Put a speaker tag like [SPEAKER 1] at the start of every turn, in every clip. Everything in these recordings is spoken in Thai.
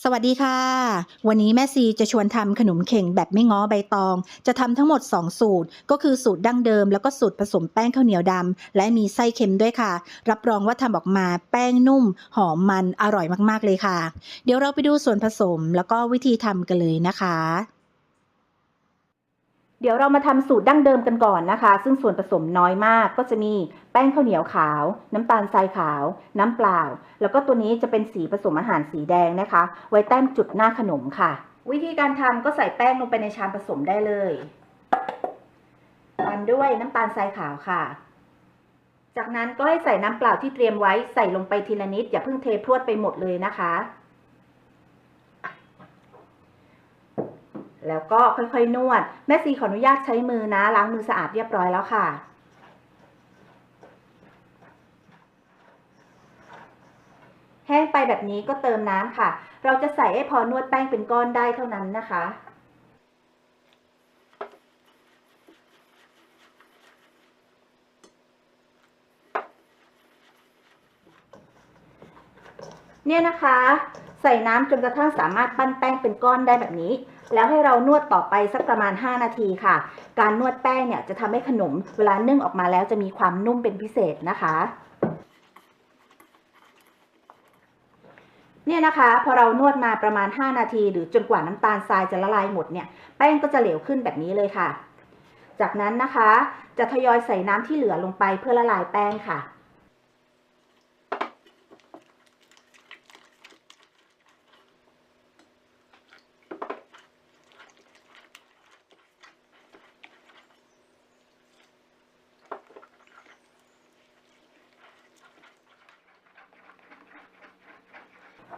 [SPEAKER 1] สวัสดีค่ะ วันนี้แม่ซีจะชวนทำขนมเข่งแบบไม่ง้อใบตอง จะทำทั้งหมด 2 สูตร ก็คือสูตรดั้งเดิม แล้วก็สูตรผสมแป้งข้าวเหนียวดำและมีไส้เค็มด้วยค่ะ รับรองว่าทำออกมาแป้งนุ่ม หอมมันอร่อยมากๆเลยค่ะ เดี๋ยวเราไปดูส่วนผสมแล้วก็วิธีทำกันเลยนะคะ เดี๋ยวเรามาทำสูตรดั้งเดิมกันก่อนนะคะ ซึ่งส่วนผสมน้อยมากก็จะมีแป้งข้าวเหนียวขาว น้ำตาลทรายขาว น้ำเปล่า แล้วก็ตัวนี้จะเป็นสีผสมอาหารสีแดงนะคะ ไว้แต้มจุดหน้าขนมค่ะ วิธีการทำก็ใส่แป้งลงไปในชามผสมได้เลยตามด้วยน้ำตาลทรายขาวค่ะ จากนั้นก็ให้ใส่น้ำเปล่าที่เตรียมไว้ใส่ลงไปทีละนิดอย่าเพิ่งเทพรวดไปหมดเลยนะคะ แล้วก็ค่อยๆ นวด แม่ซีขออนุญาตใช้มือนะ ล้างมือสะอาดเรียบร้อยแล้วค่ะ แห้งไปแบบนี้ก็เติมน้ำค่ะ เราจะใส่ให้พอนวดแป้งเป็นก้อนได้เท่านั้นนะคะเนี่ยนะคะ ใส่น้ำจนกระทั่งสามารถปั้นแป้งเป็นก้อนได้แบบนี้ แล้วให้เรานวดต่อไปสักประมาณ 5 นาทีค่ะ การนวดแป้งเนี่ยจะทำให้ขนมเวลานึ่งออกมาแล้วจะมีความนุ่มเป็นพิเศษนะคะเนี่ยนะคะพอเรานวดมาประมาณ 5 นาที หรือจนกว่าน้ำตาลทรายจะละลายหมดเนี่ยแป้งก็จะเหลวขึ้นแบบนี้เลยค่ะ จากนั้นนะคะ จะทยอยใส่น้ำที่เหลือลงไปเพื่อละลายแป้งค่ะ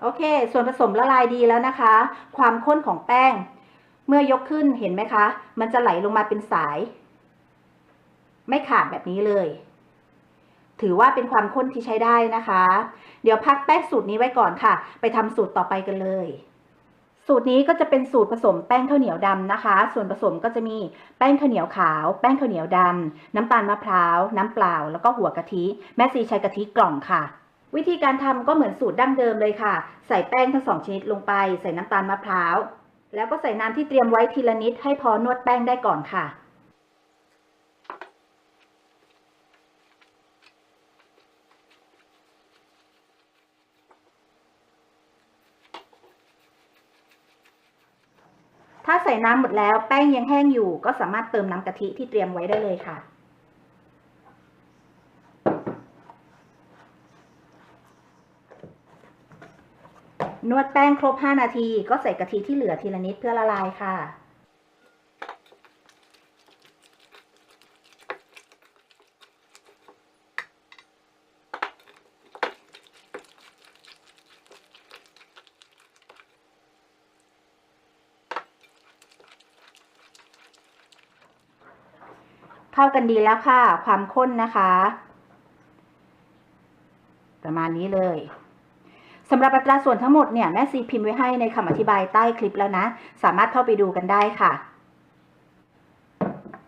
[SPEAKER 1] โอเค ส่วนผสมละลายดีแล้วนะคะ ความข้นของแป้ง เมื่อยกขึ้นเห็นไหมคะ มันจะไหลลงมาเป็นสาย ไม่ขาดแบบนี้เลย ถือว่าเป็นความข้นที่ใช้ได้นะคะ เดี๋ยวพักแป้งสูตรนี้ไว้ก่อนค่ะ ไปทำสูตรต่อไปกันเลยสูตรนี้ก็จะเป็นสูตรผสมแป้งข้าวเหนียวดำนะคะ ส่วนผสมก็จะมีแป้งข้าวเหนียวขาว แป้งข้าวเหนียวดำน้ำตาลมะพร้าว น้ำเปล่า แล้วก็หัวกะทิ แม่ซีใช้กะทิกล่องค่ะ วิธีการทำก็เหมือนสูตรดั้งเดิมเลยค่ะ ใส่แป้งทั้งสองชนิดลงไป ใส่น้ำตาลมะพร้าว แล้วก็ใส่น้ำที่เตรียมไว้ทีละนิดให้พอนวดแป้งได้ก่อนค่ะถ้าใส่น้ำหมดแล้วแป้งยังแห้งอยู่ ก็สามารถเติมน้ำกะทิที่เตรียมไว้ได้เลยค่ะ นวดแป้งครบ 5 นาที ก็ใส่กะทิที่เหลือทีละนิดเพื่อละลายค่ะ เข้ากันดีแล้วค่ะ ความข้นนะคะ ประมาณนี้เลยำหรับอัตราส่วนทั้งหมดเนี่ยแม่ซีพิมพ์ไว้ให้ในคำอธิบายใต้คลิปแล้วนะ สามารถเข้าไปดูกันได้ค่ะ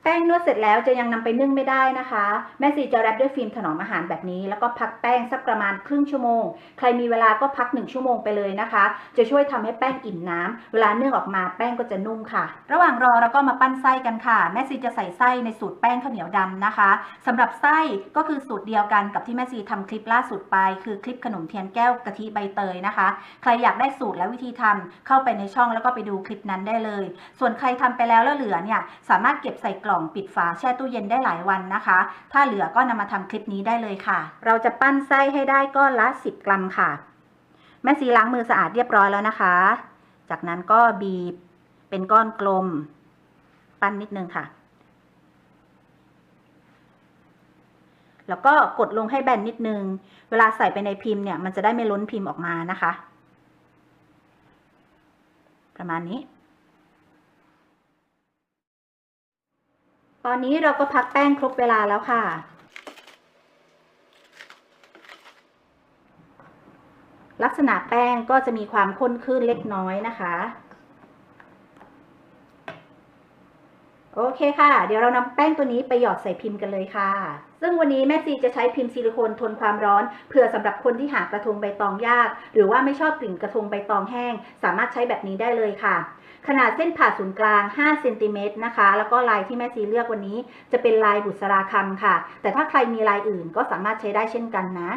[SPEAKER 1] แป้งนวดเสร็จแล้วจะยังนำไปนึ่งไม่ได้นะคะ แม่ซีจะแรปด้วยฟิล์มถนอมอาหารแบบนี้ แล้วก็พักแป้งสักประมาณครึ่งชั่วโมง ใครมีเวลาก็พักหนึ่งชั่วโมงไปเลยนะคะ จะช่วยทำให้แป้งอิ่มน้ำเวลานึ่งออกมาแป้งก็จะนุ่มค่ะ ระหว่างรอเราก็มาปั้นไส้กันค่ะ แม่ซีจะใส่ไส้ในสูตรแป้งข้าวเหนียวดำนะคะสำหรับไส้ก็คือสูตรเดียวกันกับที่แม่ซีทำคลิปล่าสุดไป คือคลิปขนมเทียนแก้วกะทิใบเตยนะคะ ใครอยากได้สูตรและวิธีทำเข้าไปในช่องแล้วก็ไปดูคลิปนั้นได้เลย ส่วนใครทำไปแล้วแล้วเหลือเนี่ยสามารถเก็บใส่กล่องปิดฝาแช่ตู้เย็นได้หลายวันนะคะ ถ้าเหลือก็นำมาทำคลิปนี้ได้เลยค่ะ เราจะปั้นไส้ให้ได้ก้อนละ 10 กรัมค่ะ แม่ซีล้างมือสะอาดเรียบร้อยแล้วนะคะ จากนั้นก็บีบเป็นก้อนกลม ปั้นนิดนึงค่ะ แล้วก็กดลงให้แบนนิดนึง เวลาใส่ไปในพิมพ์เนี่ยมันจะได้ไม่ล้นพิมพ์ออกมานะคะ ประมาณนี้ ตอนนี้เราก็พักแป้งครบเวลาแล้วค่ะ ลักษณะแป้งก็จะมีความข้นขึ้นเล็กน้อยนะคะ โอเคค่ะ เดี๋ยวเรานำแป้งตัวนี้ไปหยอดใส่พิมพ์กันเลยค่ะ ซึ่งวันนี้แม่ซีจะใช้พิมพ์ซิลิโคนทนความร้อนเผื่อสำหรับคนที่หากระทงใบตองยาก หรือว่าไม่ชอบกลิ่นกระทงใบตองแห้ง สามารถใช้แบบนี้ได้เลยค่ะ ขนาดเส้นผ่าศูนย์กลาง 5 เซนติเมตรนะคะ แล้วก็ลายที่แม่ซีเลือกวันนี้ จะเป็นลายบุษราคำค่ะ แต่ถ้าใครมีลายอื่นก็สามารถใช้ได้เช่นกันนะ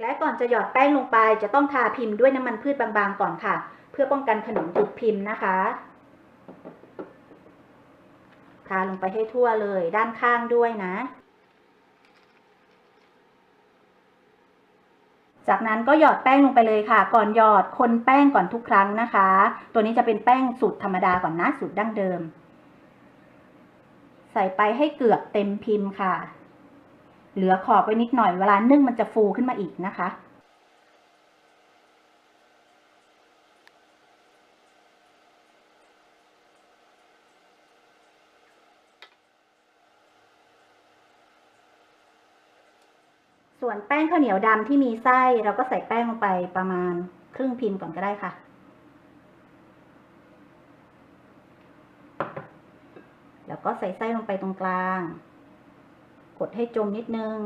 [SPEAKER 1] และก่อนจะหยอดแป้งลงไป จะต้องทาพิมพ์ด้วยน้ำมันพืชบางๆก่อนค่ะ เพื่อป้องกันขนมติดพิมพ์นะคะ ทาลงไปให้ทั่วเลยด้านข้างด้วยนะ จากนั้นก็หยอดแป้งลงไปเลยค่ะ ก่อนหยอดคนแป้งก่อนทุกครั้งนะคะ ตัวนี้จะเป็นแป้งสูตรธรรมดาก่อนนะสูตรดั้งเดิม ใส่ไปให้เกือบเต็มพิมพ์ค่ะ เหลือขอบไว้นิดหน่อยเวลานึ่งมันจะฟูขึ้นมาอีกนะคะ ส่วนแป้งข้าวเหนียวดำที่มีไส้เราก็ใส่แป้งลงไปประมาณครึ่งพิมพ์ก่อนก็ได้ค่ะ แล้วก็ใส่ไส้ลงไปตรงกลาง กดให้จมนิดนึง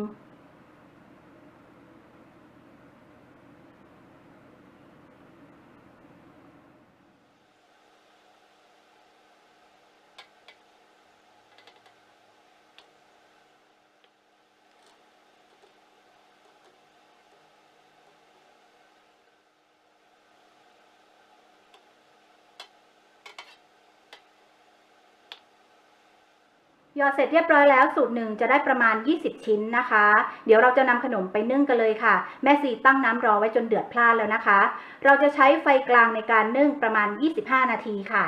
[SPEAKER 1] ยอดเสร็จเรียบร้อยแล้วสูตรหนึ่งจะได้ประมาณ 20 ชิ้นนะคะ เดี๋ยวเราจะนำขนมไปนึ่งกันเลยค่ะ แม่ซีตั้งน้ำรอไว้จนเดือดพล่านแล้วนะคะ เราจะใช้ไฟกลางในการนึ่งประมาณ 25 นาทีค่ะ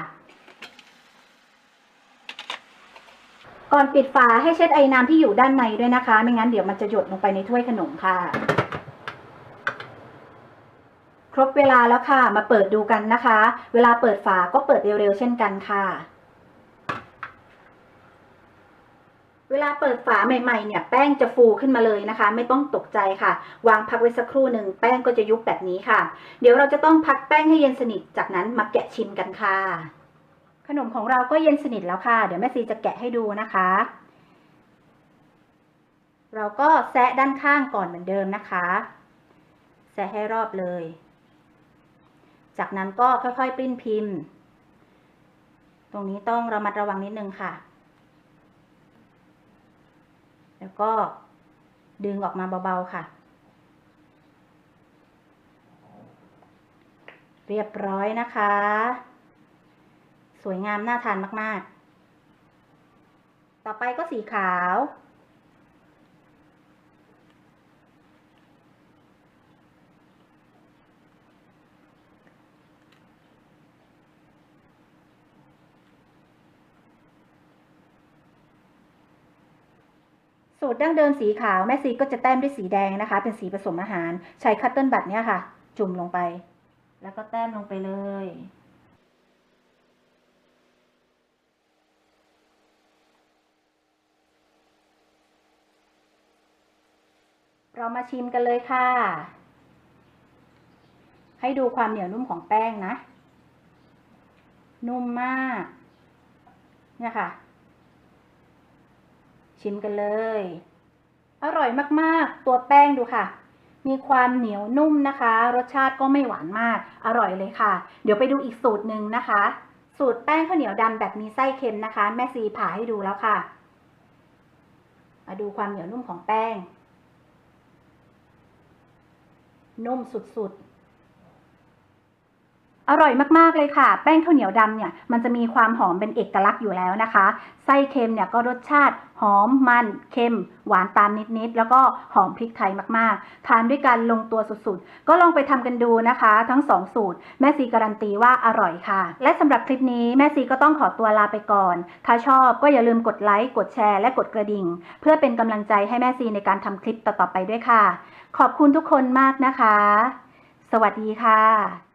[SPEAKER 1] ก่อนปิดฝาให้เช็ดไอ้น้ำที่อยู่ด้านในด้วยนะคะ ไม่งั้นเดี๋ยวมันจะหยดลงไปในถ้วยขนมค่ะ ครบเวลาแล้วค่ะ มาเปิดดูกันนะคะ เวลาเปิดฝาก็เปิดเร็วๆเช่นกันค่ะ เวลาเปิดฝาใหม่ๆเนี่ยแป้งจะฟูขึ้นมาเลยนะคะ ไม่ต้องตกใจค่ะ วางพักไว้สักครู่หนึ่งแป้งก็จะยุบแบบนี้ค่ะ เดี๋ยวเราจะต้องพักแป้งให้เย็นสนิทจากนั้นมาแกะชิมกันค่ะ ขนมของเราก็เย็นสนิทแล้วค่ะ เดี๋ยวแม่ซีจะแกะให้ดูนะคะ เราก็แซะด้านข้างก่อนเหมือนเดิมนะคะแซะให้รอบเลย จากนั้นก็ค่อยๆปริ้นพิมพ์ ตรงนี้ต้องระมัดระวังนิดนึงค่ะ แล้วก็ดึงออกมาเบาๆค่ะ เรียบร้อยนะคะ สวยงามน่าทานมากๆ ต่อไปก็สีขาว สูตรดั้งเดิมสีขาวแม่ซีก็จะแต้มด้วยสีแดงนะคะ เป็นสีผสมอาหาร ใช้คัตเติ้ลบัตเนี่ยค่ะ จุ่มลงไป แล้วก็แต้มลงไปเลย เรามาชิมกันเลยค่ะ ให้ดูความเหนียวนุ่มของแป้งนะ นุ่มมาก เนี่ยค่ะ ชิมกันเลย อร่อยมากๆ ตัวแป้งดูค่ะ มีความเหนียวนุ่มนะคะ รสชาติก็ไม่หวานมาก อร่อยเลยค่ะ เดี๋ยวไปดูอีกสูตรหนึ่งนะคะ สูตรแป้งข้าวเหนียวดำแบบมีไส้เค็มนะคะ แม่ซีผ่าให้ดูแล้วค่ะ มาดูความเหนียวนุ่มของแป้ง นุ่มสุดๆ อร่อยมากๆเลยค่ะ แป้งข้าวเหนียวดำเนี่ยมันจะมีความหอมเป็นเอกลักษณ์อยู่แล้วนะคะ ไส้เค็มเนี่ยก็รสชาติหอมมันเค็ม หวานตามนิดๆ แล้วก็หอมพริกไทยมากๆ ทานด้วยกันลงตัวสุดๆ ก็ลองไปทำกันดูนะคะ ทั้ง2สูตร แม่ซีการันตีว่าอร่อยค่ะ และสำหรับคลิปนี้แม่ซีก็ต้องขอตัวลาไปก่อน ถ้าชอบก็อย่าลืมกดไลค์ กดแชร์ และกดกระดิ่ง เพื่อเป็นกำลังใจให้แม่ซีในการทำคลิปต่อๆไปด้วยค่ะ ขอบคุณทุกคนมากนะคะ สวัสดีค่ะ